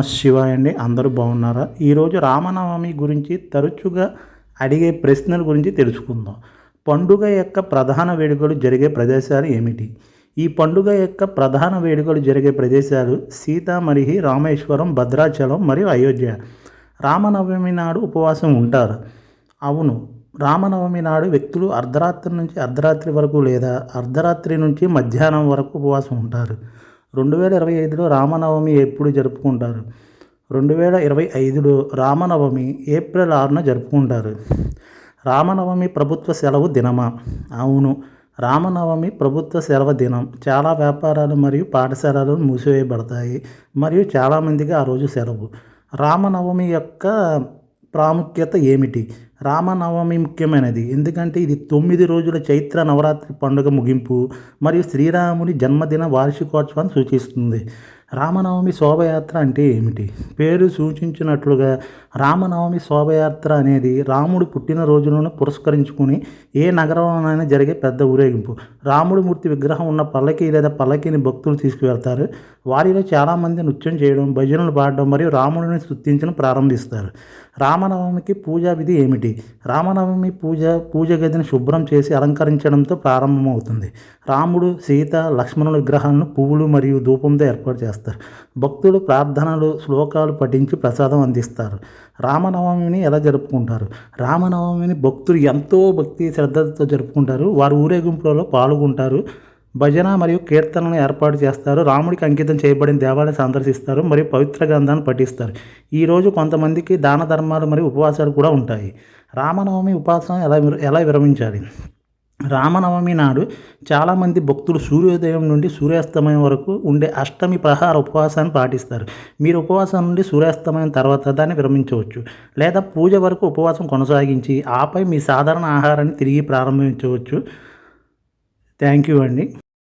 శివాయ అండి అందరూ బాగున్నారా? ఈరోజు రామనవమి గురించి తరచుగా అడిగే ప్రశ్నల గురించి తెలుసుకుందాం. పండుగ యొక్క ప్రధాన వేడుకలు జరిగే ప్రదేశాలు ఏమిటి? ఈ పండుగ యొక్క ప్రధాన వేడుకలు జరిగే ప్రదేశాలు సీతామరిహి రామేశ్వరం భద్రాచలం మరియు అయోధ్య. రామనవమి నాడు ఉపవాసం ఉంటారు. అవును రామనవమి నాడు వ్యక్తులు అర్ధరాత్రి నుంచి అర్ధరాత్రి వరకు లేదా అర్ధరాత్రి నుంచి మధ్యాహ్నం వరకు ఉపవాసం ఉంటారు. రెండు వేల ఇరవై ఐదులో రామనవమి ఎప్పుడు జరుపుకుంటారు? రెండు వేల ఇరవై ఐదులో రామనవమి ఏప్రిల్ ఆరున జరుపుకుంటారు. రామనవమి ప్రభుత్వ సెలవు దినమా? అవును. రామనవమి ప్రభుత్వ సెలవు దినం. చాలా వ్యాపారాలు మరియు పాఠశాలలు మూసివేయబడతాయి మరియు చాలామందికి ఆ రోజు సెలవు. రామనవమి యొక్క ప్రాముఖ్యత ఏమిటి? రామనవమి ముఖ్యమైనది. ఎందుకంటే ఇది తొమ్మిది రోజుల చైత్ర నవరాత్రి పండుగ ముగింపు మరియు శ్రీరాముని జన్మదిన వార్షికోత్సవాన్ని సూచిస్తుంది. రామనవమి శోభయాత్ర అంటే ఏమిటి? పేరు సూచించినట్లుగా రామనవమి శోభయాత్ర అనేది రాముడు పుట్టినరోజులను పురస్కరించుకుని ఏ నగరంలోనైనా జరిగే పెద్ద ఊరేగింపు. రాముడి మూర్తి విగ్రహం ఉన్న పల్లకి లేదా పల్లకిని భక్తులు తీసుకువెళ్తారు. వారిలో చాలామంది నృత్యం చేయడం భజనలు పాడడం మరియు రాముడిని స్థుతించడం ప్రారంభిస్తారు. రామనవమికి పూజా విధి ఏమిటి? రామనవమి పూజ పూజ గదిని శుభ్రం చేసి అలంకరించడంతో ప్రారంభమవుతుంది. రాముడు సీత లక్ష్మణుల విగ్రహాలను పువ్వులు మరియు ధూపంతో ఏర్పాటు చేస్తారు. భక్తులు ప్రార్థనలు శ్లోకాలు పఠించి ప్రసాదం అందిస్తారు. రామనవమిని ఎలా జరుపుకుంటారు? రామనవమిని భక్తులు ఎంతో భక్తి శ్రద్ధలతో జరుపుకుంటారు. వారు ఊరేగింపులలో పాల్గొంటారు. భజన మరియు కీర్తనలను ఏర్పాటు చేస్తారు. రాముడికి అంకితం చేయబడిన దేవాలయం సందర్శిస్తారు మరియు పవిత్ర గ్రంథాన్ని పఠిస్తారు. ఈరోజు కొంతమందికి దాన ధర్మాలు మరియు ఉపవాసాలు కూడా ఉంటాయి. రామనవమి ఉపాసన ఎలా విర- ఎలా విరమించాలి? రామనవమి నాడు చాలామంది భక్తులు సూర్యోదయం నుండి సూర్యాస్తమయం వరకు ఉండే అష్టమి ప్రహార ఉపవాసాన్ని పాటిస్తారు. మీరు ఉపవాసం నుండి సూర్యాస్తమయం తర్వాత దాన్ని విరమించవచ్చు. లేదా పూజ వరకు ఉపవాసం కొనసాగించి ఆపై మీ సాధారణ ఆహారాన్ని తిరిగి ప్రారంభించవచ్చు. థ్యాంక్ యూ అండి.